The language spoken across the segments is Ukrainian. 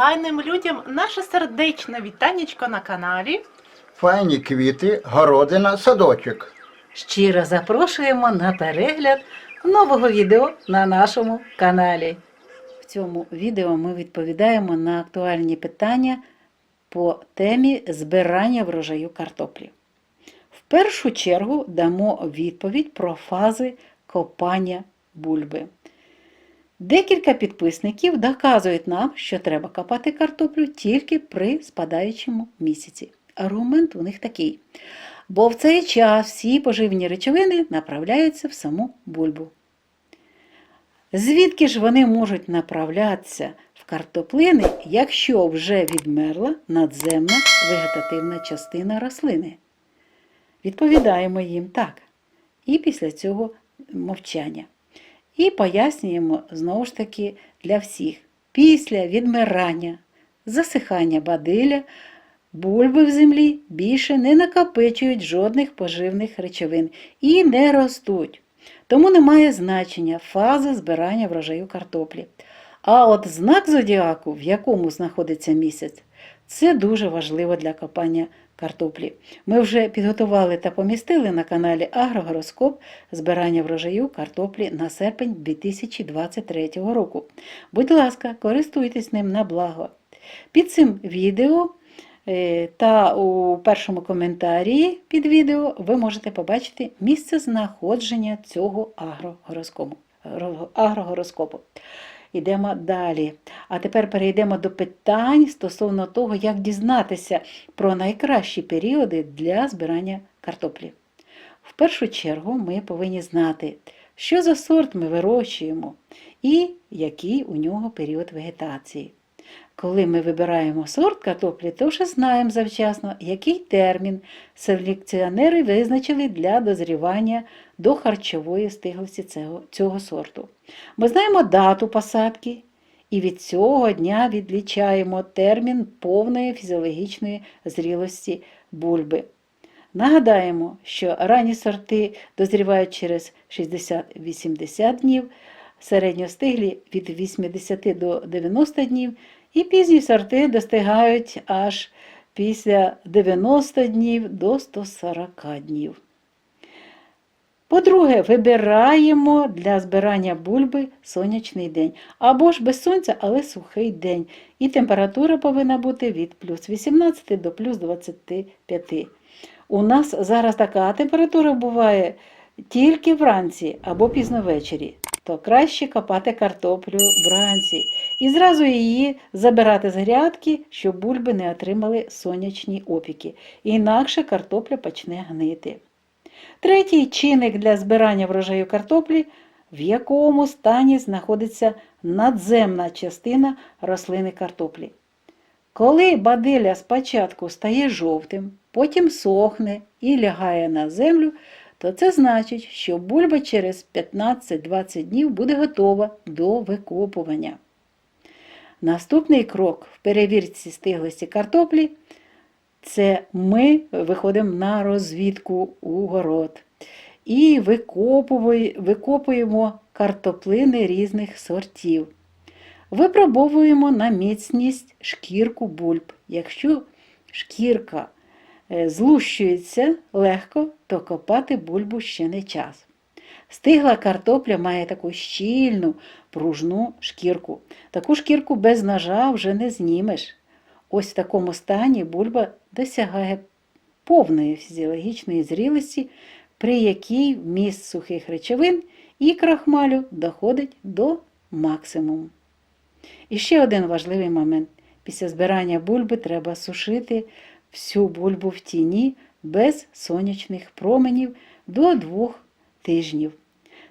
файним людям наше сердечне вітанечко на каналі. Файні квіти, городина, садочок. Щиро запрошуємо на перегляд нового відео на нашому каналі. В цьому відео ми відповідаємо на актуальні питання по темі збирання врожаю картоплі. В першу чергу дамо відповідь про фази копання бульби. Декілька підписників доказують нам, що треба копати картоплю тільки при спадаючому місяці. Аргумент у них такий. Бо в цей час всі поживні речовини направляються в саму бульбу. Звідки ж вони можуть направлятися в картоплини, якщо вже відмерла надземна вегетативна частина рослини? Відповідаємо їм так. І після цього мовчання. І пояснюємо знову ж таки для всіх. Після відмирання, засихання бадиля, бульби в землі більше не накопичують жодних поживних речовин і не ростуть. Тому немає значення фаза збирання врожаю картоплі. А от знак зодіаку, в якому знаходиться місяць, це дуже важливо для копання картоплі. Ми вже підготували та помістили на каналі Агрогороскоп збирання врожаю картоплі на серпень 2023 року. Будь ласка, користуйтесь ним на благо. Під цим відео е, та у першому коментарі під відео ви можете побачити місце знаходження цього агрогороскопу. Йдемо далі. А тепер перейдемо до питань стосовно того, як дізнатися про найкращі періоди для збирання картоплі. В першу чергу ми повинні знати, що за сорт ми вирощуємо і який у нього період вегетації. Коли ми вибираємо сорт картоплі, то вже знаємо завчасно, який термін селекціонери визначили для дозрівання до харчової стиглості цього, цього сорту. Ми знаємо дату посадки і від цього дня відлічаємо термін повної фізіологічної зрілості бульби. Нагадаємо, що ранні сорти дозрівають через 60-80 днів, середньостиглі від 80 до 90 днів, і пізні сорти достигають аж після 90 днів до 140 днів. По-друге, вибираємо для збирання бульби сонячний день. Або ж без сонця, але сухий день. І температура повинна бути від плюс 18 до плюс 25. У нас зараз така температура буває тільки вранці або пізно ввечері. То краще копати картоплю вранці і зразу її забирати з грядки, щоб бульби не отримали сонячні опіки. Інакше картопля почне гнити. Третій чинник для збирання врожаю картоплі, в якому стані знаходиться надземна частина рослини картоплі. Коли бадиля спочатку стає жовтим, потім сохне і лягає на землю, то це значить, що бульба через 15-20 днів буде готова до викопування. Наступний крок в перевірці стиглості картоплі це ми виходимо на розвідку у город і викопуємо картоплини різних сортів. Випробовуємо на міцність шкірку бульб. Якщо шкірка злущується легко, то копати бульбу ще не час. Стигла картопля має таку щільну, пружну шкірку. Таку шкірку без ножа вже не знімеш. Ось в такому стані бульба досягає повної фізіологічної зрілості, при якій вміст сухих речовин і крахмалю доходить до максимуму. І ще один важливий момент. Після збирання бульби треба сушити всю бульбу в тіні без сонячних променів до двох тижнів.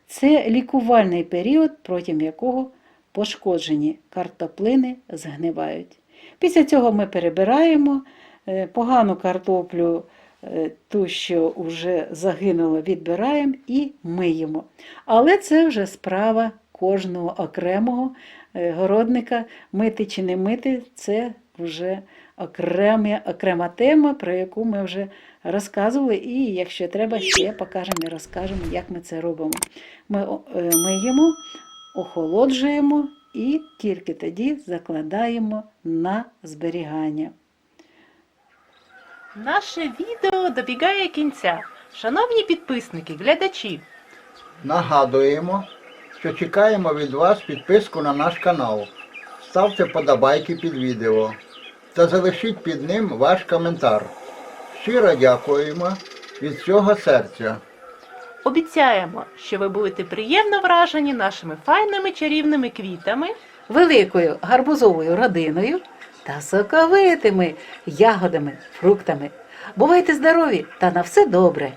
Це лікувальний період, протягом якого пошкоджені картоплини згнивають. Після цього ми перебираємо е, погану картоплю, е, ту, що вже загинула, відбираємо і миємо. Але це вже справа кожного окремого е, городника. Мити чи не мити це вже окрема, окрема тема, про яку ми вже розказували. І якщо треба, ще покажемо і розкажемо, як ми це робимо. Ми е, миємо, охолоджуємо і тільки тоді закладаємо на зберігання. Наше відео добігає кінця. Шановні підписники, глядачі, Нагадуємо, що чекаємо від вас підписку на наш канал. Ставте подобайки під відео та залишіть під ним ваш коментар. Щиро дякуємо від всього серця. обіцяємо, що ви будете приємно вражені нашими файними чарівними квітами. великою гарбузовою родиною та соковитими ягодами, фруктами. Бувайте здорові та на все добре!